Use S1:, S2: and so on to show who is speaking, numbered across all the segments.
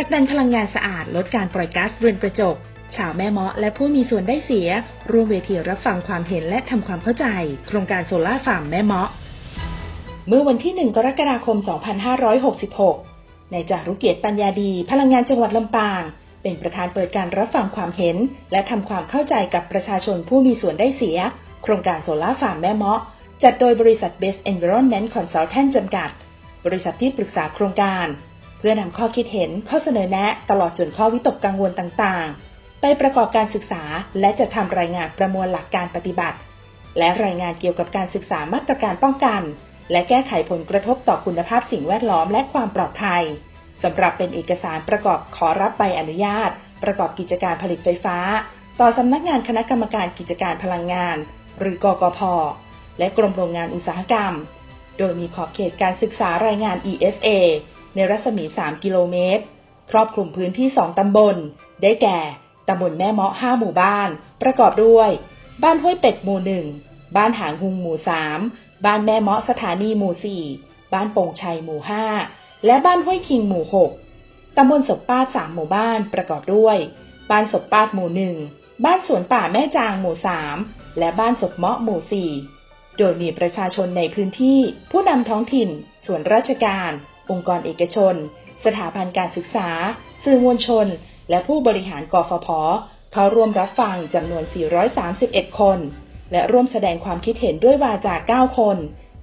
S1: ลักดันพลังงานสะอาดลดการปล่อยก๊าซเรือนกระจก ชาวแม่เมาะและผู้มีส่วนได้เสีย ร่วมเวทีรับฟังความเห็นและทำความเข้าใจ โครงการโซล่าร์ฟาร์มแม่เมาะ เมื่อวันที่ 1 กรกฎาคม 2566นายจารุเกียรติปัญญาดี พลังงานจังหวัดลำปาง เป็นประธานเปิดการรับฟังความเห็น และทำความเข้าใจกับประชาชนผู้มีส่วนได้เสีย โครงการโซล่าร์ฟาร์มแม่เมาะจัดโดยบริษัท Best Environment Consultant จำกัด บริษัทที่ปรึกษาโครงการ เพื่อนำข้อคิดเห็นข้อเสนอแนะ ตลอดจนข้อวิตกกังวลต่างๆ ไปประกอบการศึกษาและจะทำรายงานประมวลหลักการปฏิบัติ และรายงานเกี่ยวกับการศึกษามาตรการป้องกัน และแก้ไขผลกระทบต่อคุณภาพสิ่งแวดล้อมและความปลอดภัยสำหรับเป็นเอกสารประกอบขอรับใบอนุญาต ประกอบกิจการผลิตไฟฟ้า ต่อสำนักงานคณะกรรมการกิจการพลังงาน หรือกกพ และกรมโรงงานอุตสาหกรรม โดยมีขอบเขตการศึกษารายงาน ESA ในรัศมี 3 กิโลเมตร ครอบคลุมพื้นที่ 2 ตำบล ได้แก่ ตำบลแม่เมาะ 5 หมู่บ้าน ประกอบด้วย บ้านห้วยเป็ดหมู่ 1 บ้านหางหุงหมู่ 3 บ้านแม่เมาะสถานีหมู่ 4 บ้านโป่งชัยหมู่ 5 และบ้านห้วยคิงหมู่ 6 ตำบลศพป้าด3หมู่บ้าน ประกอบด้วย บ้านศพป้าหมู่ 1 บ้านสวนป่าแม่จางหมู่ 3 และบ้านศพเมาะหมู่ 4 โดยมีประชาชนในพื้นที่ ผู้นำท้องถิ่น ส่วนราชการ องค์กรเอกชน สถาบันการศึกษา สื่อมวลชน และผู้บริหารกฟผเข้าร่วมรับฟังจำนวน 431 คน และร่วมแสดงความคิดเห็นด้วยวาจา 9 คน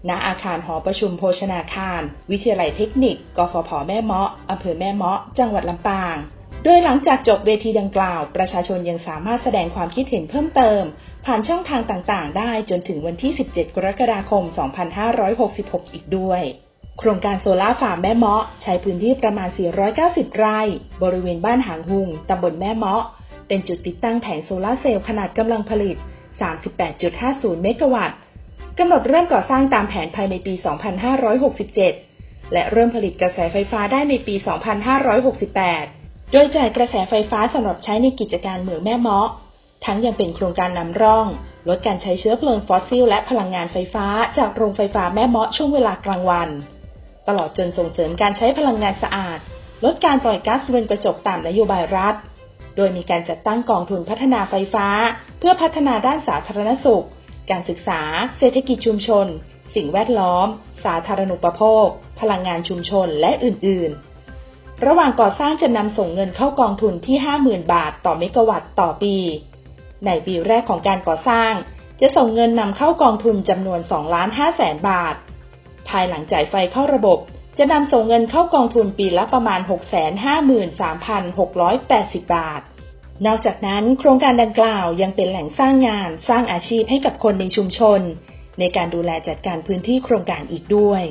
S1: ณ อาคารหอประชุมโภชนาคาร วิทยาลัยเทคนิค กฟผ แม่เมาะอำเภอแม่เมาะ จังหวัดลำปางโดยหลังจากจบเวทีดังกล่าว ประชาชนยังสามารถแสดงความคิดเห็นเพิ่มเติม ผ่านช่องทางต่างๆ ได้จนถึงวันที่ 17 กรกฎาคม 2566 อีกด้วย โครงการโซล่าร์ฟาร์มแม่เมาะ ใช้พื้นที่ประมาณ 490 ไร่ บริเวณบ้านหางหุงตำบลแม่เมาะ เป็นจุดติดตั้งแผงโซลาเซลล์ขนาดกำลังผลิต 38.50 เมกะวัตต์กำหนดเริ่มก่อสร้างตามแผนภายในปี 2567 และเริ่มผลิตกระแสไฟฟ้าได้ในปี 2568 โดยจ่ายกระแสไฟฟ้าสำหรับใช้ในกิจการเหมืองแม่เมาะ ทั้งยังเป็นโครงการนำร่อง ลดการใช้เชื้อเพลิงฟอสซิล และพลังงานไฟฟ้าจากโรงไฟฟ้าแม่เมาะช่วงเวลากลางวัน ตลอดจนส่งเสริมการใช้พลังงานสะอาด ลดการปล่อยก๊าซเรือนกระจกตามนโยบายรัฐ โดยมีการจัดตั้งกองทุนพัฒนาไฟฟ้า เพื่อพัฒนาด้านสาธารณสุข การศึกษา เศรษฐกิจชุมชน สิ่งแวดล้อม สาธารณูปโภค พลังงานชุมชนและอื่น ๆ ระหว่างก่อสร้างจะนำส่งเงินเข้ากองทุนที่ 50,000 บาท ต่อเมกะวัตต์ต่อปี ในปีแรกของการก่อสร้าง จะส่งเงินนำเข้ากองทุนจำนวน2ล้าน5แสนบาท ภายหลังจ่ายไฟเข้าระบบ จะนำส่งเงินเข้ากองทุนปีละประมาณ 653,680 บาท นอกจากนั้นโครงการดังกล่าวยังเป็นแหล่งสร้างงานสร้างอาชีพให้กับคนในชุมชน ในการดูแลจัดการพื้นที่โครงการอีกด้วย